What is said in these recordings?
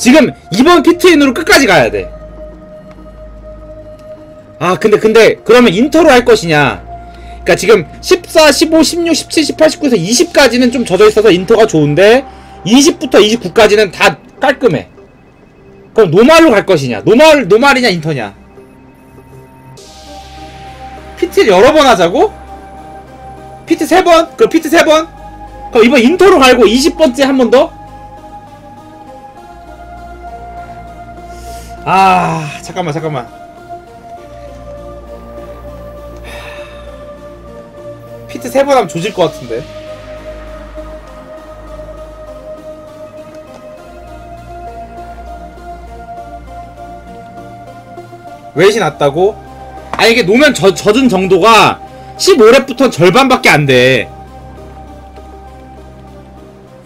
지금 이번 피트인으로 끝까지 가야 돼. 아 근데 근데 그러면 인터로 할 것이냐? 그러니까 지금 14, 15, 16, 17, 18, 19에서 20까지는 좀 젖어 있어서 인터가 좋은데 20부터 29까지는 다 깔끔해. 그럼 노말로 갈 것이냐? 노말 노말이냐 인터냐? 피트를 여러 번 하자고? 피트 세 번? 그럼 피트 세 번? 그럼 이번 인터로 갈고 20번째 한 번 더? 아 잠깐만 잠깐만. 피트 세 번 하면 조질 것 같은데. 웨이시 났다고? 아 이게 노면 젖, 젖은 정도가 15렙부터 절반밖에 안돼.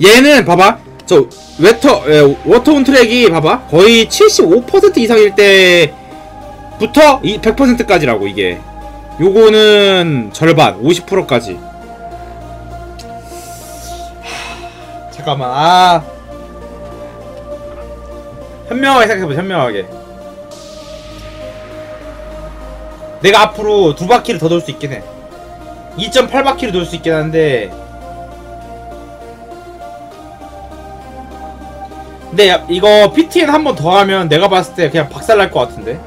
얘는 봐봐 저 웨터 에, 워터운 트랙이 봐봐. 거의 75% 이상일 때부터 이 100%까지라고 이게. 요거는 절반 50%까지. 잠깐만 아. 현명하게 생각해보자 현명하게. 내가 앞으로 두 바퀴를 더 돌 수 있긴 해. 2.8바퀴를 돌 수 있긴 한데 근데 야, 이거 PTN 한 번 더 하면 내가 봤을 때 그냥 박살날 것 같은데?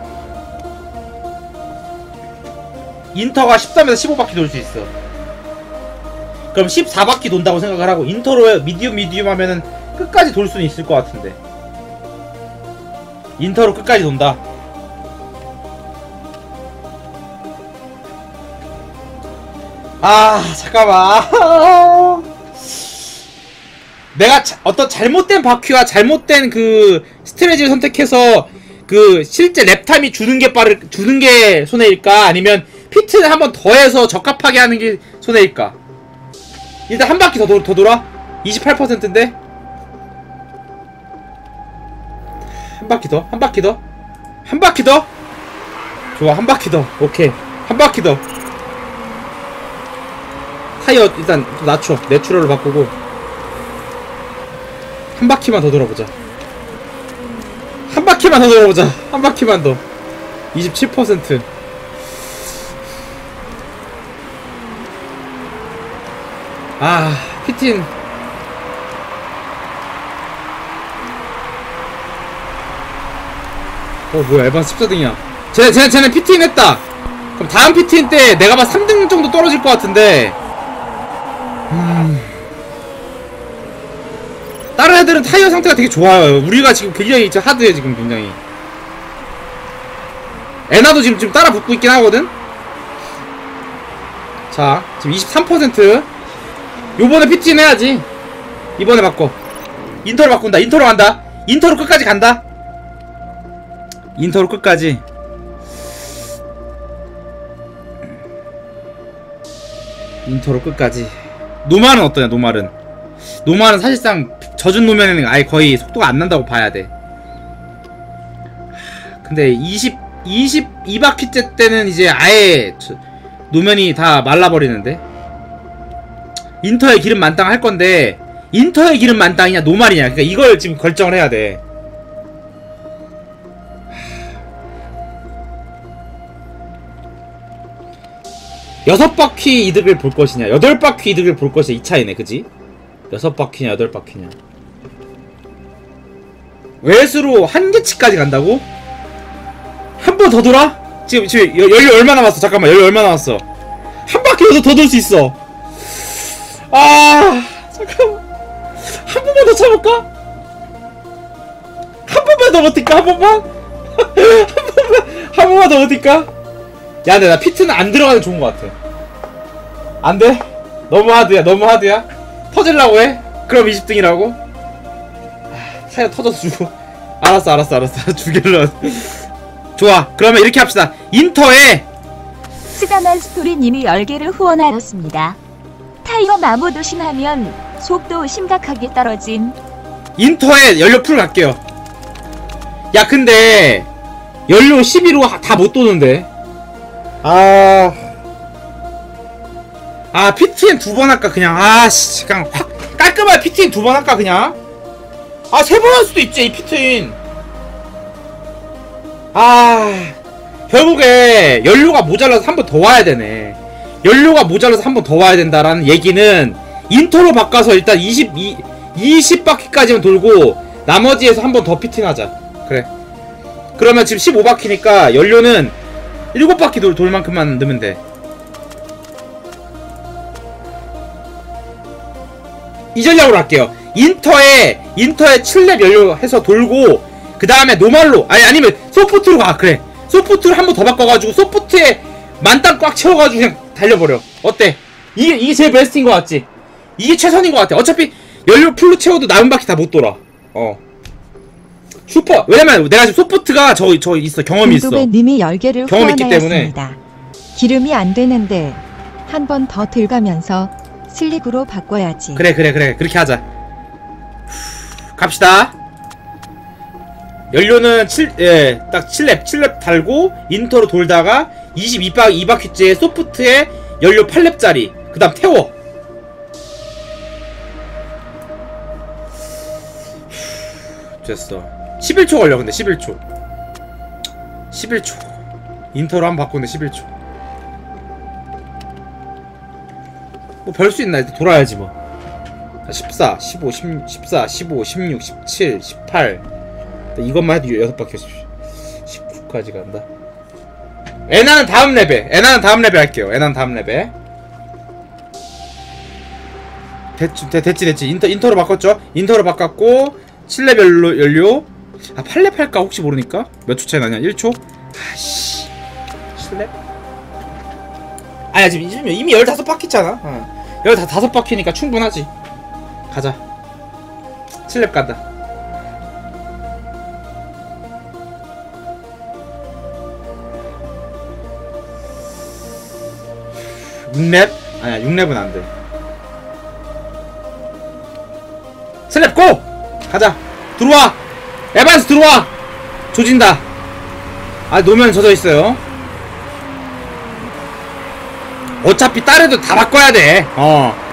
인터가 13에서 15바퀴 돌 수 있어. 그럼 14바퀴 돈다고 생각을 하고 인터로 미디움 미디움 하면은 끝까지 돌 수는 있을 것 같은데. 인터로 끝까지 돈다. 아 잠깐만 내가 자- 어떤 잘못된 바퀴와 잘못된 그 스트레지를 선택해서 그 실제 랩타임이 주는 게 빠를 주는 게 손해일까? 아니면 피트를 한번 더해서 적합하게 하는 게 손해일까? 일단 한 바퀴 더, 돌, 더 돌아? 28%인데? 한 바퀴 더 한 바퀴 더? 한 바퀴 더? 좋아 한 바퀴 더. 오케이. 한 바퀴 더. 타이어 일단 좀 낮춰. 내추럴로 바꾸고 한 바퀴만 더 돌아보자 한 바퀴만 더 돌아보자 한 바퀴만 더 27% 아, 피틴. 어, 뭐야, 에반 14등이야. 쟤, 쟤, 쟤네 피틴 했다. 그럼 다음 피틴 때 내가 봐 3등 정도 떨어질 것 같은데. 음. 애들은 타이어 상태가 되게 좋아요. 우리가 지금 굉장히 지금 하드해, 지금 굉장히. 에나도 지금, 지금 따라 붙고 있긴 하거든? 자, 지금 23%. 요번에 피트인 해야지 이번에 바꿔 인터로 바꾼다 인터로 간다 인터로 끝까지 간다 인터로 끝까지 인터로 끝까지 노말은 어떠냐 노말은 노말은 사실상 젖은 노면에는 아예 거의 속도가 안 난다고 봐야 돼. 하, 근데 20 22바퀴째 때는 이제 아예 저- 노면이 다 말라버리는데? 인터의 기름 만땅 할 건데 인터의 기름 만땅이냐 노말이냐? 그러니까 이걸 지금 결정을 해야 돼. 여섯 바퀴 이득을 볼 것이냐? 여덟 바퀴 이득을 볼 것이냐? 이 차이네 그지? 여섯 바퀴냐 여덟 바퀴냐 외수로 한계치까지 간다고? 한 번 더 돌아? 지금 지금 연- 연료 얼마 남았어 잠깐만 연료 얼마 남았어 한 바퀴 더 돌 수 있어 아 잠깐만 한 번만 더 참을까? 한 번만 더 버틸까? 한 번만? 한 번만 한 번만 더 버틸까? 야 근데 나 피트는 안 들어가는 게 좋은 것 같아 안 돼? 너무 하드야 너무 하드야? 터질라고 해? 그럼 20등이라고? 아, 타이어 터져서 죽어 알았어 알았어 알았어 죽일러 좋아 그러면 이렇게 합시다 인터에 쓰다만 스토리님이 10개를 후원하였습니다. 타이어 마모 도 심하면 속도 심각하게 떨어짐. 인터에 연료 풀 갈게요. 야, 근데 연료 12로 다못 도는데. 아. 아, PTN 두 번 할까 그냥. 아, 씨. 그냥 확 깔끔하게 PTN 두 번 할까 그냥. 아 세 번 할 수도 있지 이 피트인. 아 결국에 연료가 모자라서 한 번 더 와야 되네. 연료가 모자라서 한 번 더 와야 된다라는 얘기는 인터로 바꿔서 일단 22 20바퀴까지만 돌고 나머지에서 한 번 더 피팅하자. 그래. 그러면 지금 15바퀴니까 연료는 7바퀴 돌, 돌 만큼만 넣으면 돼. 이 전략으로 할게요. 인터에 인터에 7렙 연료해서 돌고 그 다음에 노말로 아니 아니면 소프트로 가 그래 소프트로 한번 더 바꿔가지고 소프트에 만땅 꽉 채워가지고 그냥 달려버려 어때? 이게 이게 제일 베스트인 것 같지? 이게 최선인 것 같아. 어차피 연료 풀로 채워도 남은 바퀴 다 못 돌아. 어. 슈퍼 왜냐면 내가 지금 소프트가 저저 있어 경험이 있어. 님이 열개를 경험이 있기 후원하였습니다. 기름이 안 되는데 한 번 더 들가면서 슬릭으로 바꿔야지. 그래 그래 그래 그렇게 하자 후, 갑시다. 연료는 7, 예, 딱 7렙 7렙 달고 인터로 돌다가 22바 2바퀴째 소프트에 연료 8렙짜리 그 다음 태워. 후, 됐어. 11초 걸려 근데 11초. 11초. 인터로 한번 바꾸는데 11초. 뭐 별 수 있나? 일단 돌아야지 뭐. 자, 14, 15, 10, 14, 15, 16, 17, 18. 일단 이것만 해도 6바퀴 19까지 간다. 에나는 다음 레벨. 에나는 다음 레벨 할게요. 에나는 다음 레벨. 됐지, 됐, 됐지, 됐지. 인터, 인터로 바꿨죠? 인터로 바꿨고, 7레벨로 연료. 아, 8렙 할까? 혹시 모르니까? 몇 초 차이 나냐? 1초? 아씨. 7렙? 아야, 지금 이미 15바퀴잖아. 어. 15바퀴니까 충분하지. 가자. 7렙 간다. 육렙 아니야, 6렙은 안 돼. 7렙 고! 가자. 들어와! 에반스 들어와! 조진다. 아, 노면 젖어 있어요. 어차피 딸애도 다 바꿔야 돼. 어.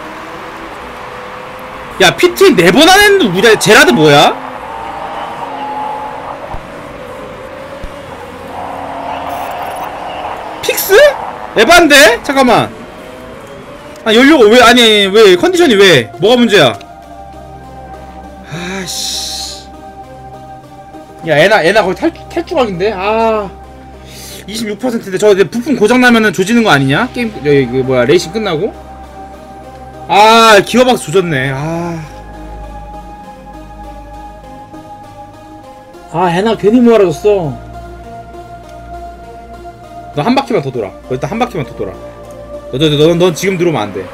야, PT 네 번 안 했는데 누구야? 제라드 뭐야? 픽스? 에반데? 잠깐만. 아, 연료가 왜, 아니, 왜, 컨디션이 왜? 뭐가 문제야? 아씨. 야, 에나, 에나 거의 탈, 탈주각인데? 아. 26%인데 저 부품 고장 나면은 조지는 거 아니냐? 게임 여기 그 뭐야 레이싱 끝나고? 아 기어박스 조졌네. 아. 아 애나 괜히 모아라졌어. 너 한 바퀴만 더 돌아. 너 일단 한 바퀴만 더 돌아. 너너넌 넌 지금 들어오면 안 돼.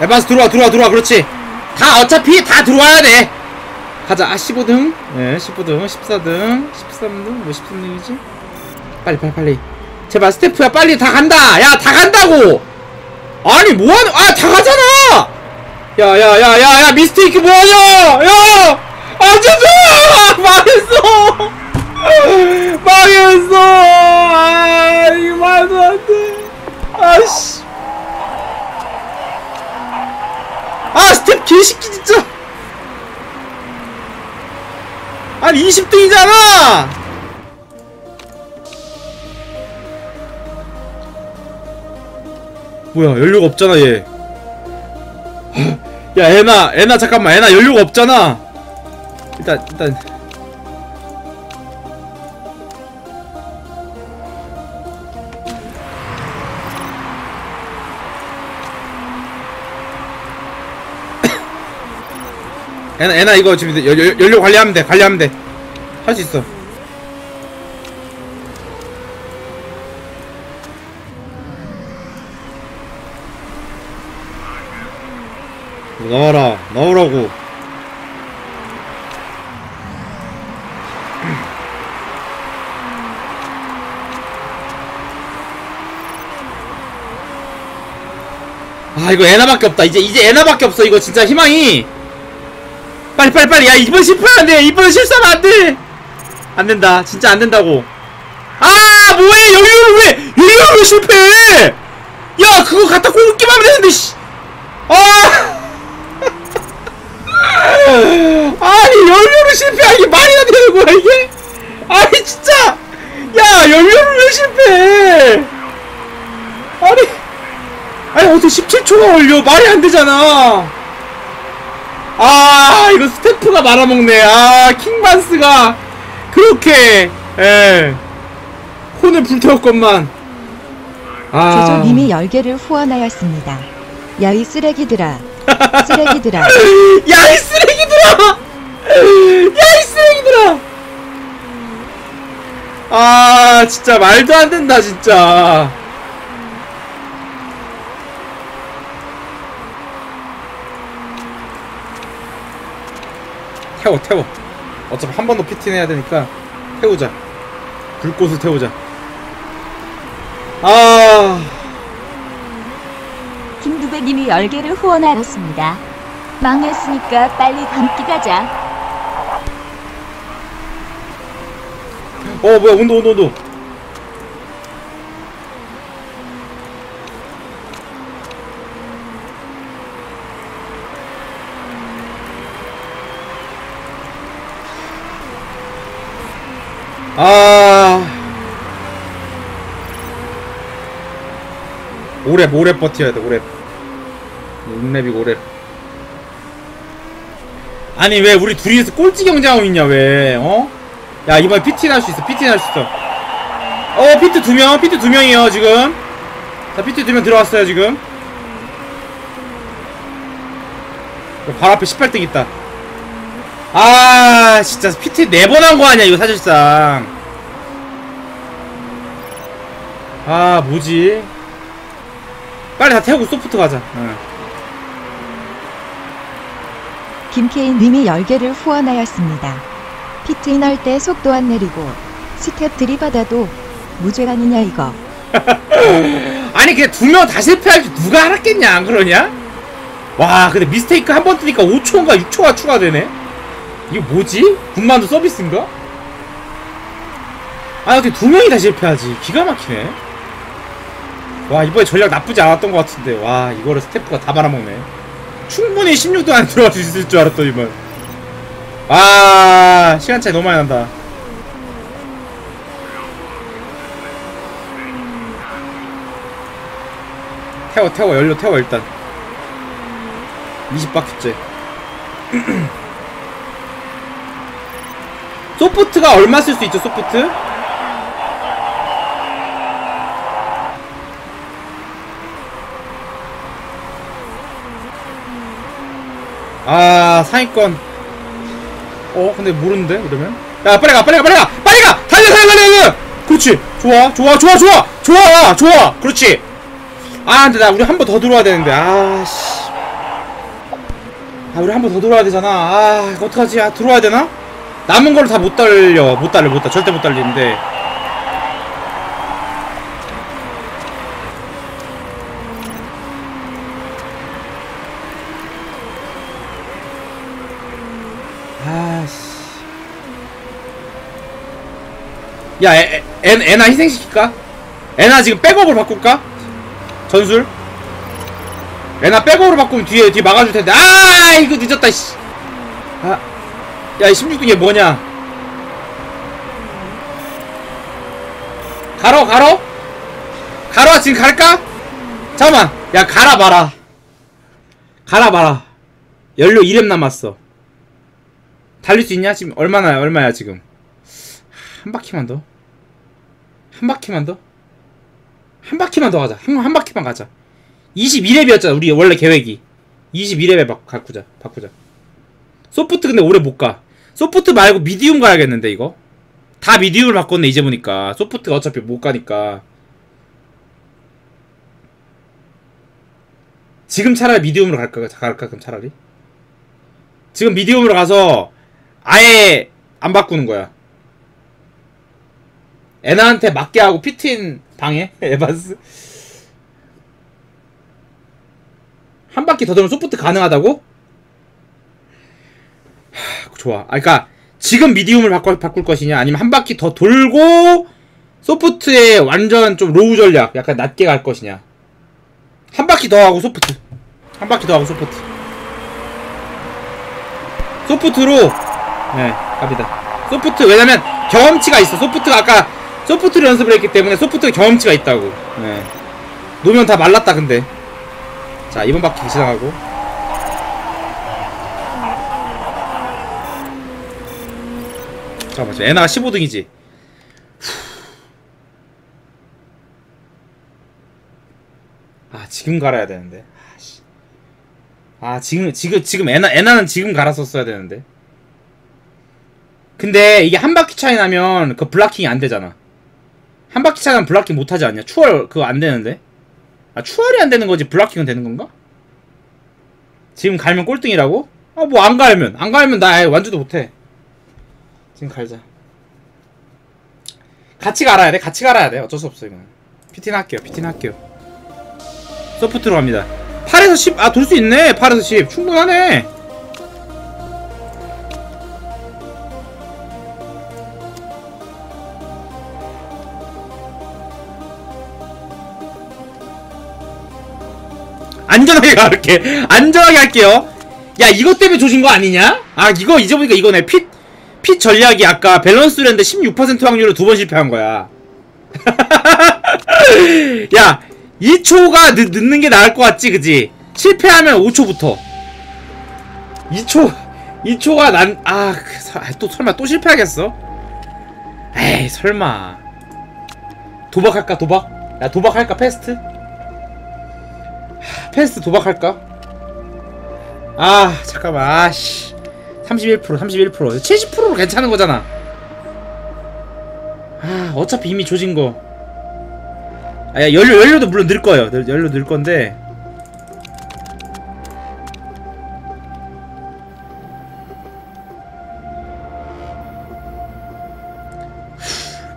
에반스 들어와 들어와 들어와 그렇지 다 어차피 다 들어와야 돼 가자. 아 15등? 네 15등 14등 13등 뭐 13등이지? 빨리 빨리 빨리. 제발 스태프야 빨리 다 간다. 야 다 간다고! 아니 뭐하는 아 다 가잖아! 야야야야야 미스테이크 뭐하냐! 야! 안돼줘! 망했어! 망했어! 아 이거 말도 안돼. 아씨. 아 스텝 개새끼 진짜 아니 20등이잖아! 뭐야 연료가 없잖아 얘. 야 애나 애나 잠깐만 애나 연료가 없잖아! 일단 일단. 애나 애나 이거 지금 연- 연- 연료 관리하면 돼 관리하면 돼 할 수 있어. 나와라 나오라고. 아 이거 에나밖에 없다. 이제 이제 에나밖에 없어. 이거 진짜 희망이. 빨리 빨리 빨리. 야 이번 실패하면 안돼. 이번 실수하면 안돼 안 된다. 진짜 안 된다고. 아야 뭐해? 연료를 왜 연료를 왜 실패해? 야 그거 갖다 꽂기만 하면 되는데 씨. 아. 아니 연료를 실패한 게 말이나 되는 거야 이게? 아니 진짜. 야 연료를 왜 실패해? 아니. 아니 어떻게 17초가 걸려? 말이 안 되잖아. 아 이거 스태프가 말아먹네. 아 킹반스가 그렇게 예. 혼을 불태웠건만. 아. 제조님이 열개를 후원하였습니다. 야이 쓰레기들아. 쓰레기들아. 야이 쓰레기들아! 야이 쓰레기들아! 아 진짜 말도 안 된다 진짜. 태워 태워 어차피 한 번 더 피팅 해야 되니까 태우자 불꽃을 태우자 아 김두배님이 열개를 후원하였습니다. 망했으니까 빨리 감기 가자. 어 뭐야 온도 온도 온도 아. 오랩 오랩 버텨야 돼 오랩. 6랩이고 오랩. 아니 왜 우리 둘이서 꼴찌 경쟁하고 있냐 왜 어? 야 이번에 PT 할수 있어 PT 할수 있어. 어 피트 두명 피트 두 명이요 지금. 자 피트 두명 들어왔어요 지금. 여기 바로 앞에 18등 있다 아 진짜 PT 네 번 한 거 아니야 이거 사실상 아 뭐지 빨리 다 태우고 소프트 가자 응. 김케인님이 열개를 후원하였습니다. 피트인 할 때 속도 안 내리고 스텝 들이받아도 무죄 아니냐 이거. 아니 그냥 두 명 다 실패할 줄 누가 알았겠냐 안 그러냐? 와 근데 미스테이크 한 번 뜨니까 5초인가 6초가 추가되네 이거 뭐지? 군만두 서비스인가? 아 어떻게 두 명이 다 실패하지. 기가 막히네. 와 이번에 전략 나쁘지 않았던 것 같은데. 와 이거를 스태프가 다 말아먹네. 충분히 16등 안에 들어갈 수 있을 줄 알았더니만 아 시간 차이 너무 많이 난다. 태워 태워 연료 태워 일단. 20바퀴째 소프트가 얼마 쓸 수 있죠 소프트? 아 상위권. 어 근데 모르는데 이러면? 야 빨리 가 빨리 가 빨리 가! 빨리 가! 달려 달려 달려 달려! 그렇지! 좋아 좋아 좋아 좋아! 좋아 좋아! 그렇지! 아 근데 나 우리 한 번 더 들어와야 되는데 아씨. 아 우리 한 번 더 들어와야 되잖아. 아 어떡하지? 아 들어와야 되나? 남은 걸로 다 못 달려 못 달려 못 달려 절대 못 달리는데 야 에, 에, 애, 애나 희생시킬까? 애나 지금 백업을 바꿀까? 전술 애나 백업으로 바꾸면 뒤에 뒤에 막아줄 텐데 아 이거 늦었다 씨. 아, 야, 이 16등 얘 뭐냐? 가로, 가로? 가로, 지금 갈까? 잠깐만. 야, 가라, 봐라. 가라, 봐라. 연료 2렙 남았어. 달릴 수 있냐? 지금 얼마나, 얼마야, 지금? 한 바퀴만 더. 한 바퀴만 더. 한 바퀴만 더 가자. 한, 한 바퀴만 가자. 22렙이었잖아, 우리 원래 계획이. 22렙에 바, 바꾸자, 바꾸자. 소프트 근데 오래 못 가. 소프트 말고 미디움 가야겠는데 이거. 다 미디움을 바꿨네 이제 보니까. 소프트가 어차피 못 가니까. 지금 차라리 미디움으로 갈까 갈까 그럼 차라리. 지금 미디움으로 가서 아예 안 바꾸는 거야. 애나한테 맞게 하고 피트인 방해 에반스. 한 바퀴 더 돌면 소프트 가능하다고? 좋아. 아, 그니까, 지금 미디움을 바꿔, 바꿀 것이냐, 아니면 한 바퀴 더 돌고, 소프트의 완전 좀 로우 전략 약간 낮게 갈 것이냐. 한 바퀴 더 하고 소프트. 한 바퀴 더 하고 소프트. 소프트로 네 갑니다. 소프트 왜냐면 경험치가 있어. 소프트가 아까 소프트를 연습을 했기 때문에 소프트 경험치가 있다고. 네. 놓으면 다 말랐다 근데. 자 이번 바퀴 지나가고 잠깐만 에나가 15등이지. 아 지금 갈아야 되는데. 아씨. 아 지금 지금 지금 에나 에나는 지금 갈았었어야 되는데. 근데 이게 한 바퀴 차이 나면 그 블락킹이 안 되잖아. 한 바퀴 차이 나면 블락킹 못 하지 않냐? 추월 그거 안 되는데? 아 추월이 안 되는 거지? 블락킹은 되는 건가? 지금 갈면 꼴등이라고? 아 뭐 안 갈면. 안 갈면 나 완주도 못해 지금 갈자 같이 갈아야 돼 같이 갈아야 돼 어쩔 수 없어 이거는 피틴 할게요 피틴 할게요 소프트로 갑니다 8에서 10, 아, 돌 수 있네. 8에서 10. 충분하네. 안전하게 갈게. 안전하게 할게요. 야, 이것 때문에 조진 거 아니냐? 아, 이거 잊어보니까 이거네. 핏, 핏 전략이 아까 밸런스를 했는데 16% 확률로 두 번 실패한 거야. 야, 2초가 늦, 늦는 게 나을 것 같지, 그지? 실패하면 5초부터. 2초, 2초가 난, 아, 그, 또 설마 또 실패하겠어? 에이, 설마. 도박할까, 도박? 야, 도박할까, 패스트? 하, 패스트 도박할까? 아, 잠깐만, 아씨. 31%, 31%. 70%로 괜찮은 거잖아. 아, 어차피 이미 조진 거. 아, 야, 연료, 연료도 물론 늘 거예요. 늘- 연료 늘 건데.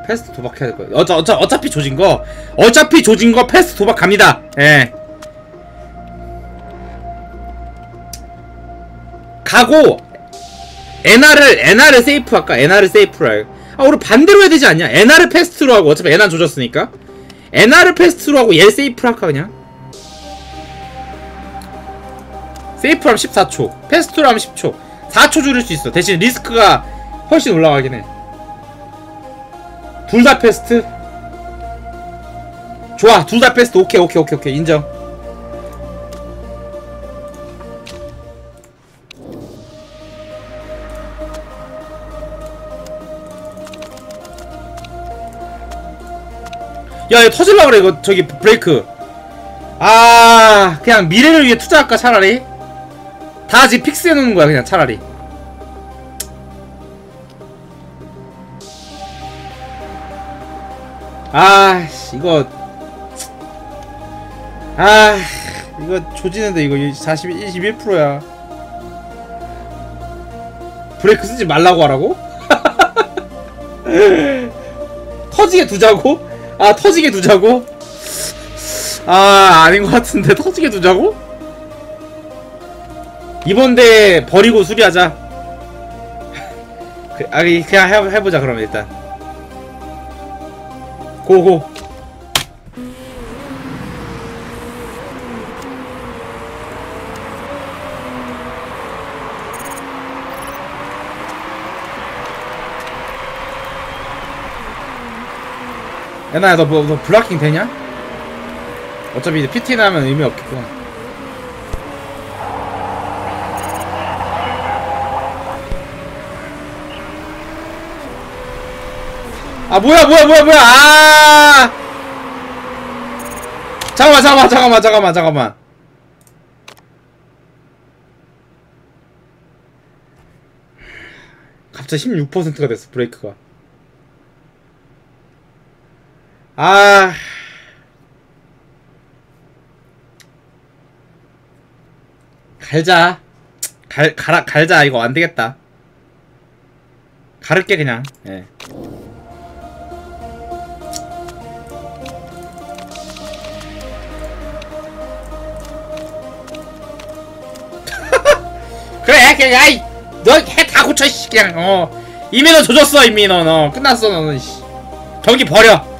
패스트 도박해야 될 거예요. 어차, 어차, 어차피 조진 거. 어차피 조진 거 패스트 도박 갑니다. 예. 가고, NR을, NR을 세이프 할까? NR을 세이프로 할. 아, 우리 반대로 해야 되지 않냐? NR을 패스트로 하고, 어차피 NR 조졌으니까. NR을 패스트로 하고, 얘 세이프로 할까, 그냥? 세이프로 하면 14초. 패스트로 하면 10초. 4초 줄일 수 있어. 대신 리스크가 훨씬 올라가긴 해. 둘 다 패스트? 좋아, 둘 다 패스트. 오케이, 오케이, 오케이, 오케이. 인정. 야, 이거 터질라 그래, 이거, 저기, 브레이크. 아, 그냥 미래를 위해 투자할까, 차라리? 다 지금 픽스 해놓는 거야, 그냥 차라리. 아, 씨, 이거. 아, 이거 조지는데, 이거 40, 21%야. 브레이크 쓰지 말라고 하라고? 터지게 두자고? 아, 터지게 두자고? 아, 아닌 것 같은데, 터지게 두자고? 이번 대 버리고 수리하자. 그, 아니, 그냥 해, 해보자, 그러면 일단. 고고. 애나야, 너, 뭐, 너 블락킹 되냐? 어차피 이제 PT 나면 의미 없겠구나. 아 뭐야 뭐야 뭐야 뭐야 아 잠깐만 잠깐만 잠깐만 잠깐만 잠깐만 갑자기 16%가 됐어 브레이크가 아. 갈자. 갈 갈아 갈자. 이거 안 되겠다. 가를게 그냥. 예. 그래 그냥 아이 너해 다 고쳐 씨 그냥. 어. 이미 너 조졌어 이미 너너 끝났어 너는 씨. 경기 버려